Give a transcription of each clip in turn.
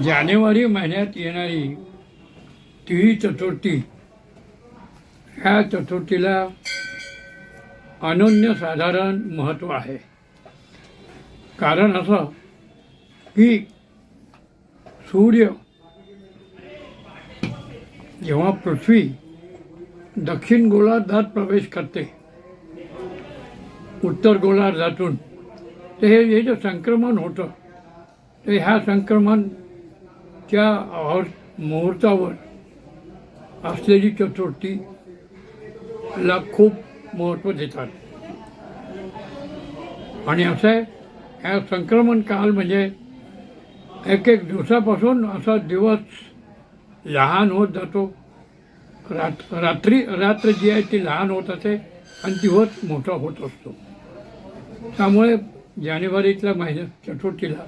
जानेवारी महिन्यात येणारी तिळी चतुर्थी. ह्या चतुर्थीला अनन्यसाधारण महत्त्व आहे. कारण असं की सूर्य जेव्हा पृथ्वी दक्षिण गोलार्धात प्रवेश करते उत्तर गोलार्धातून ते हे हे जे संक्रमण होतं ते ह्या संक्रमण त्या अव- मुहूर्तावर असलेली चतुर्थीला खूप महत्त्व देतात. आणि असं आहे ह्या संक्रमण काल म्हणजे एक एक दिवसापासून असा दिवस लहान होत जातो. रात रात्री रात्र जी आहे ती लहान होत असते आणि दिवस मोठा होत असतो. त्यामुळे जानेवारीतल्या महिन्यात चतुर्थीला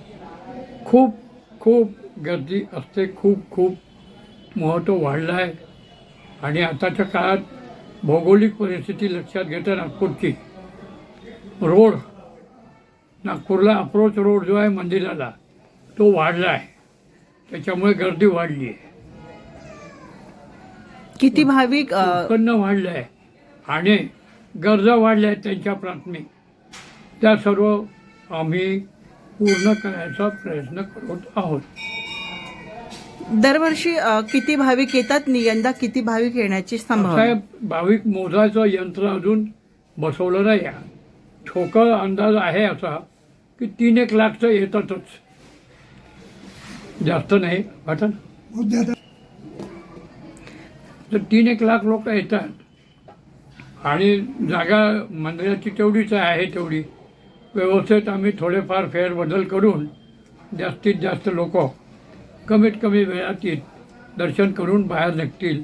खूप खूप गर्दी असते. खूप खूप महत्त्व वाढलं आहे आणि आताच्या काळात भौगोलिक परिस्थिती लक्षात घेता नागपूरची. रोड नागपूरला अप्रोच रोड जो आहे मंदिराला तो वाढला आहे त्याच्यामुळे गर्दी वाढली आहे किती भाविक उत्पन्न वाढलं आहे आणि गरजा वाढल्या आहेत त्यांच्या प्राथमिक. त्या सर्व आम्ही पूर्ण करायचा प्रयत्न करत आहोत. दरवर्षी अ, किती भाविक येतात? नि यंदा किती भाविक येण्याची संभावना? साहेब भाविक मोजायचं यंत्र अजून बसवलं नाही आहे. ठोकळ अंदाज आहे असा की तीन एक लाख तर येतातच. जास्त नाही वाटत? तर तीन एक लाख लोक येतात. आणि जागा मंदिराची तेवढीच आहे तेवढी. व्यवस्थित आम्ही थोडेफार फेरबदल करून जास्तीत जास्त लोक कमीत कमी वेळात दर्शन करून बाहेर निघतील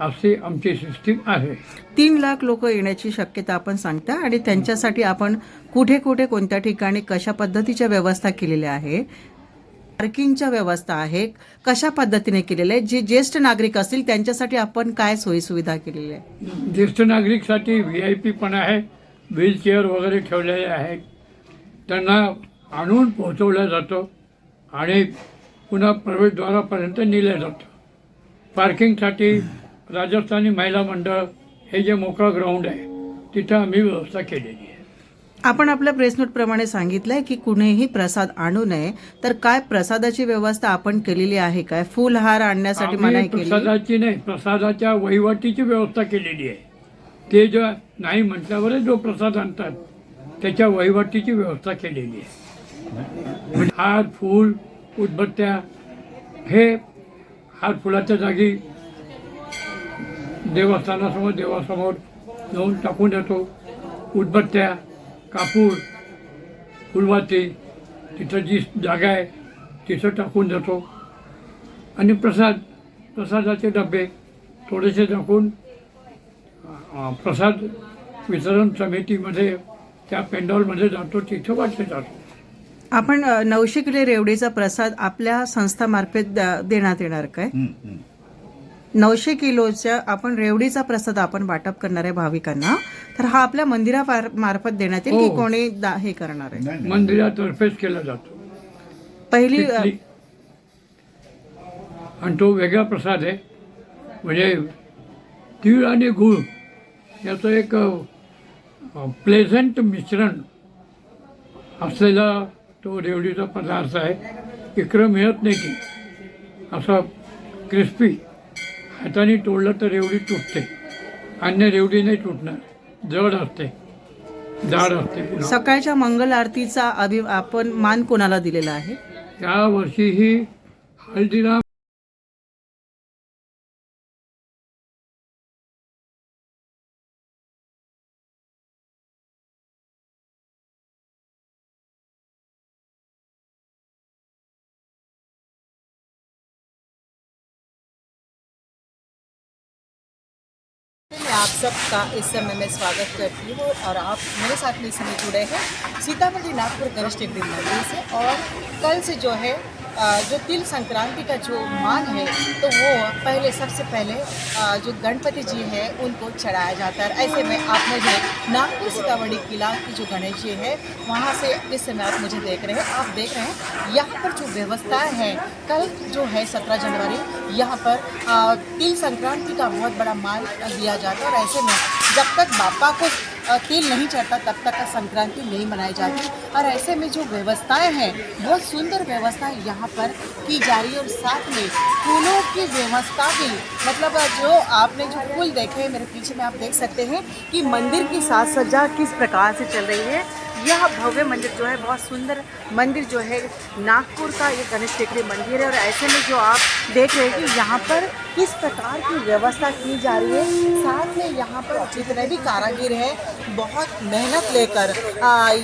अशी आमची सिस्टीम आहे. तीन लाख लोक येण्याची शक्यता आपण सांगता आणि त्यांच्यासाठी आपण कुठे कुठे कोणत्या ठिकाणी कशा पद्धतीच्या व्यवस्था केलेल्या आहे पार्किंगच्या व्यवस्था आहे कशा पद्धतीने केलेल्या आहे जे ज्येष्ठ नागरिक असतील त्यांच्यासाठी आपण काय सोयी सुविधा केलेल्या आहे ज्येष्ठ नागरिकसाठी व्ही आय पी पण आहे व्हीलचेअर वगैरे ठेवलेले आहेत. त्यांना आणून पोहोचवलं जातं आणि पुन्हा प्रवेशद्वारापर्यंत नेलं जातं. पार्किंगसाठी राजस्थानी महिला मंडळ हे जे मोकळं ग्राउंड आहे तिथं आम्ही व्यवस्था केलेली आहे. आपण आपल्या प्रेस नोट प्रमाणे सांगितलंय की कुणीही प्रसाद आणू नये तर काय प्रसादाची व्यवस्था आपण केलेली आहे काय? फुलहार आणण्यासाठी आम्ही मनाई केली? प्रसादाची नाही प्रसादाच्या वहिवाटीची व्यवस्था केलेली आहे. ते जो नाही म्हटल्यावरच जो प्रसाद आणतात त्याच्या वहिवाटीची व्यवस्था केलेली आहे. हार फूल उदबत्त्या हे हार फुलाच्या जागी देवस्थानासमोर देवासमोर जाऊन टाकून देतो. उदबत्त्या कापूर फुलवाती तिथं जी जागा आहे तिथं टाकून देतो. आणि प्रसाद प्रसादाचे डबे थोडेसे टाकून प्रसाद वितरण समितीमध्ये त्या पेंडॉलमध्ये जातो तिथं वाटले जातो. आपण नऊशे किलो रेवडीचा प्रसाद आपल्या संस्थामार्फत द- देण्यात येणार काय? नऊशे किलोच्या आपण रेवडीचा प्रसाद आपण वाटप करणार आहे भाविकांना. तर हा आपल्या मंदिरा मार्फत देण्यात येईल की हो. कोणी हे करणार आहे? मंदिरातर्फेच केला जातो. पहिली आणि तो वेगळा प्रसाद आहे. म्हणजे तीळ आणि गूळ याचं एक प्लेझंट मिश्रण असलेला तो रेवडीचा पदार्थ आहे. इकडं मिळत नाही ती. असं क्रिस्पी. हाताने तोडलं तर रेवडी तुटते. अन्य रेवडी नाही तुटणार. जड असते. जाड असते सकाळच्या मंगल आरतीचा अभि आपण मान कोणाला दिलेला आहे? या वर्षी ही हल्दीराम मैं आप सबका इस समय में स्वागत करती हूँ और आप मेरे साथ में इस समय जुड़े हैं सीतामढ़ी नागपुर गणेश टेकरी मंदिर से और कल से जो है जो तिल संक्रांति का जो मान है तो वो पहले, सबसे पहले जो गणपति जी है, उनको चढ़ाया जाता है। ऐसे में आप मुझे नागपुर सीतामढ़ी किला की जो गणेश जी है, वहाँ से इस समय आप मुझे देख रहे हैं। आप देख रहे हैं, यहाँ पर जो व्यवस्थाएँ हैं, कल जो है सत्रह जनवरी, यहाँ पर तिल संक्रांति का बहुत बड़ा मान दिया जाता है। और ऐसे में जब तक बापा को तिल नहीं चढ़ता, तब तक संक्रांति नहीं मनाई जाती। और ऐसे में जो व्यवस्थाएँ हैं, बहुत सुंदर व्यवस्थाएँ यहाँ पर की जा रही है और साथ में फूलों की व्यवस्था भी मतलब जो आपने जो फूल देखे हैं, मेरे पीछे में आप देख सकते हैं कि मंदिर की साज सज्जा किस प्रकार से चल रही है। यह भव्य मंदिर जो है, बहुत सुंदर मंदिर जो है, नागपुर का ये गणेश टेकरी मंदिर है और ऐसे में जो आप देख रहे हैं कि यहाँ पर किस प्रकार की व्यवस्था की जा रही है। साथ में यहाँ पर जितने भी कारागिर हैं, बहुत मेहनत लेकर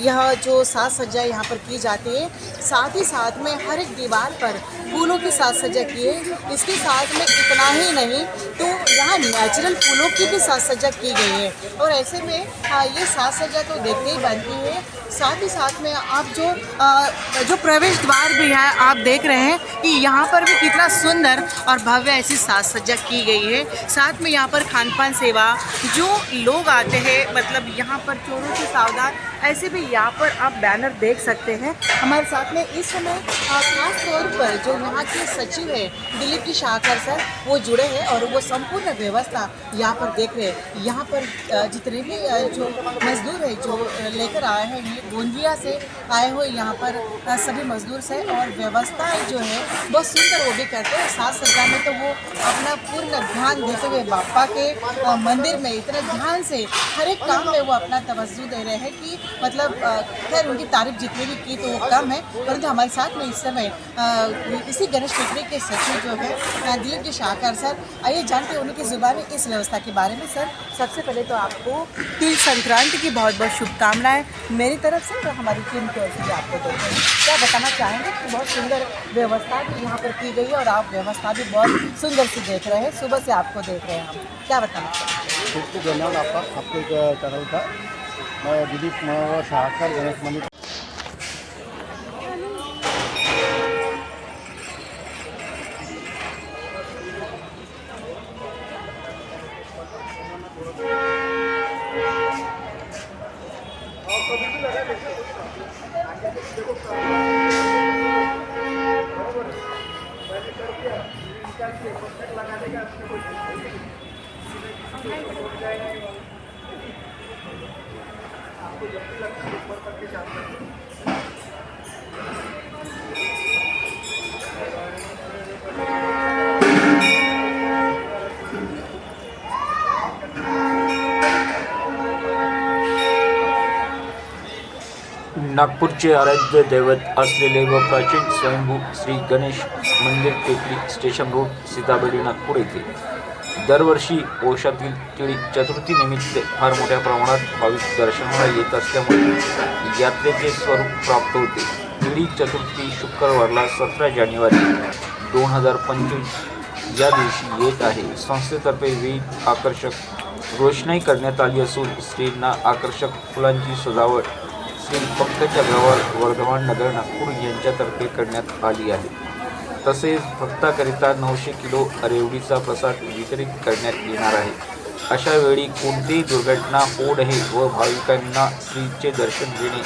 यह जो साज सज्जा यहाँ पर की जाती है। साथ ही साथ में हर एक दीवार पर फूलों की साज सज्जा की है। इसके साथ में इतना ही नहीं तो यहाँ नेचुरल फूलों की भी साज सज्जा की गई है। और ऐसे में ये साज सज्जा तो देखते ही बनती है। साथ ही साथ में आप जो जो प्रवेश द्वार भी है, आप देख रहे हैं कि यहाँ पर भी कितना सुंदर और भव्य ऐसी साज सज्जा की गई है। साथ में यहाँ पर खान पान सेवा, जो लोग आते हैं मतलब यहाँ पर चोरों से सावधान, ऐसे भी यहाँ पर आप बैनर देख सकते हैं। हमारे साथ में इस समय खास तौर पर जो यहाँ के सचिव है, दिलीप की शाहकर सर, वो जुड़े हैं और वो संपूर्ण व्यवस्था यहाँ पर देख रहे हैं। यहाँ पर जितने भी जो मजदूर है, जो लेकर आए हैं गोंदिया से आए हुए यहाँ पर सभी मजदूर से और व्यवस्था जो है, बहुत सुंदर वो भी करते हैं। साज सज्जा में तो वो अपना पूर्ण ध्यान देते हुए बापा के मंदिर में इतने ध्यान से हर एक काम में वो अपना तवज्जो दे रहे हैं कि मतलब खैर, उनकी तारीफ़ जितनी भी की तो वो कम है, परंतु हमारे साथ में इस समय इसी गणेश टेकरी के सचिव जो है दिलीप जी शाहकर सर, आइए जानते हैं उनकी ज़ुबान में इस व्यवस्था के बारे में। सर, सबसे पहले तो आपको तिल संक्रांति की बहुत बहुत शुभकामनाएँ। मेरी तरफ़ से और हमारी टीम की ओर से भी आपको देते हैं। क्या बताना चाहेंगे कि बहुत सुंदर व्यवस्था भी यहाँ पर की गई है और आप व्यवस्था भी बहुत सुंदर से देख रहे हैं। सुबह से आपको देख रहे हैं हम। क्या बताना चाहेंगे? धन्यवाद आपका, आपके चैनल का। मैं दिलीप मनोहर शाहकर, गणेश मंदिर প্রত্যেক এলাকা থেকে नागपूरचे आराध्य दैवत असलेले व प्राचीन स्वयंभू श्री गणेश मंदिर टेकडी स्टेशन रोड सीताबर्डी नागपूर येथे. दरवर्षी ओशातील तिळी चतुर्थी निमित्त फार मोठ्या प्रमाणात भाविक दर्शनाला येत असल्यामुळे यात्रेचे स्वरूप प्राप्त होते. तिळी चतुर्थी शुक्रवारला सतरा जानेवारी दोन हजार पंचवीस या दिवशी येत आहे. संस्थेतर्फे विविध आकर्षक रोषणाई करण्यात आली असून स्त्रींना आकर्षक फुलांची सजावट श्री फक्तच्या व्यवहार वर्धमान नगर नागपूर यांच्यातर्फे करण्यात आली आहे. तसेच भक्ताकरिता नऊशे किलो रेवडीचा प्रसाद वितरित करण्यात येणार आहे. अशा वेळी कोणतीही दुर्घटना होऊ नये व भाविकांना श्रीचे दर्शन घेणे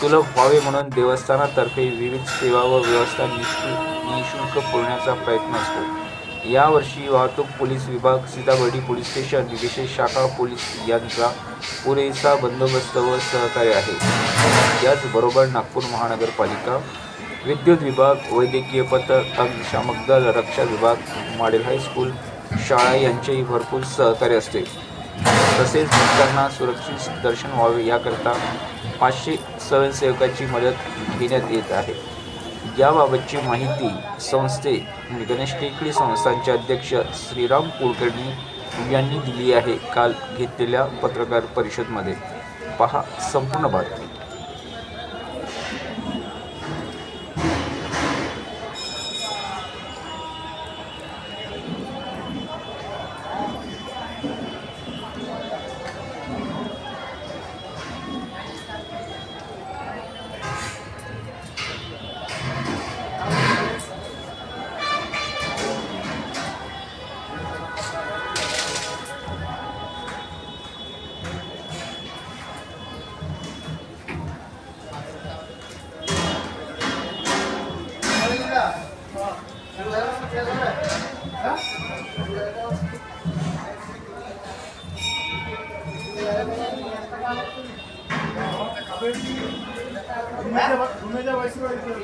सुलभ व्हावे म्हणून देवस्थानातर्फे विविध सेवा व व्यवस्था निशुल्क निशुल्क पुरवण्याचा प्रयत्न असतो. यावर्षी वाहतूक पोलीस विभाग सीताबर्डी पोलीस स्टेशन विशेष शाखा पोलीस यांचा पुरेसा बंदोबस्त व सहकार्य आहे. याचबरोबर नागपूर महानगरपालिका विद्युत विभाग वैद्यकीय पथक अग्निशामक दल रक्षा विभाग मॉडेल हायस्कूल शाळा यांचेही भरपूर सहकार्य असते. तसेच भक्तांना सुरक्षित दर्शन व्हावे याकरता पाचशे स्वयंसेवकाची मदत घेण्यात येत आहे. याबाबतची माहिती संस्थे गणेश टेकडी संस्थांचे अध्यक्ष श्रीराम कुलकर्णी यांनी दिली आहे. काल घेतलेल्या पत्रकार परिषदमध्ये. पहा संपूर्ण बातमी. तुम्ही जेव्हा तुम्ही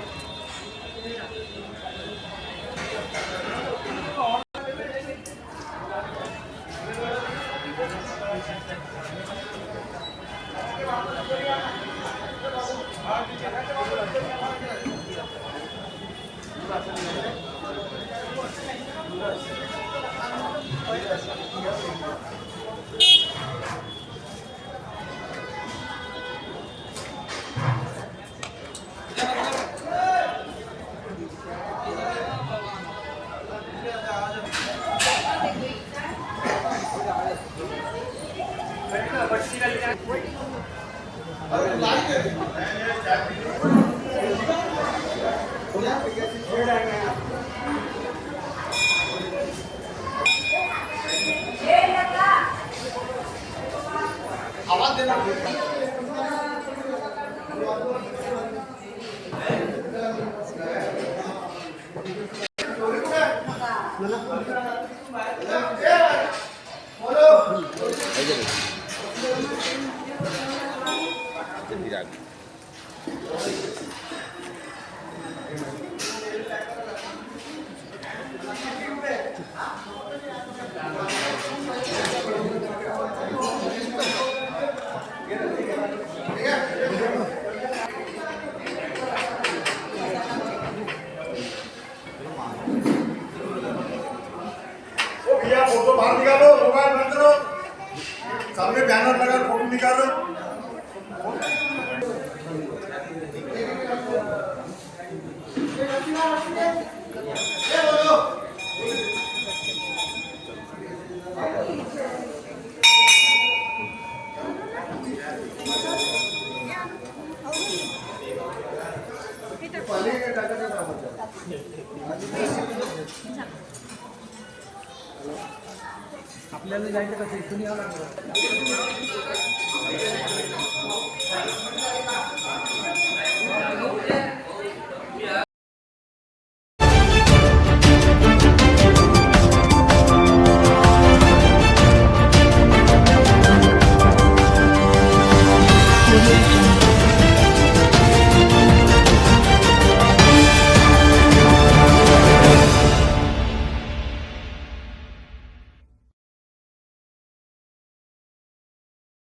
आवाज देना आपल्याला जायचं कसं इथून यावं लागलं.